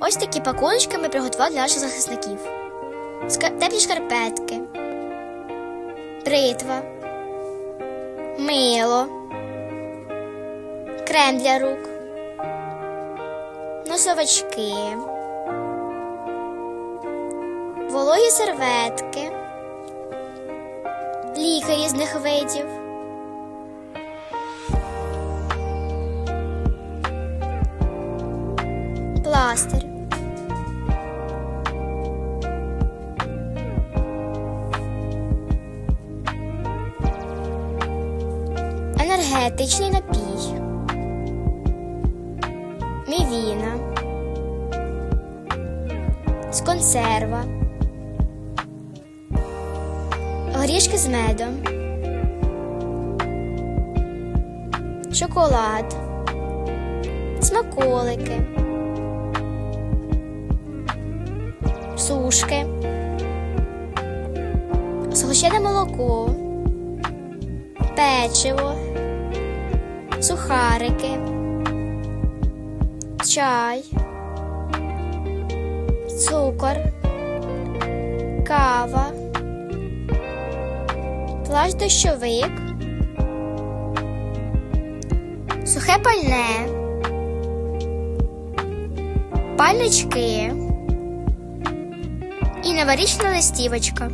Ось такі пакуночки ми приготували для наших захисників: теплі шкарпетки, бритва, мило, крем для рук, носовички, вологі серветки, ліки різних видів. Пластир. Енергетичний напій. Мівіна. З консерва. Горішки з медом. Шоколад. Смаколики. Сушки, згущене молоко, печиво, сухарики, чай, цукор, кава, плащ дощовик, сухе пальне, пальнички і новорічна листівочка.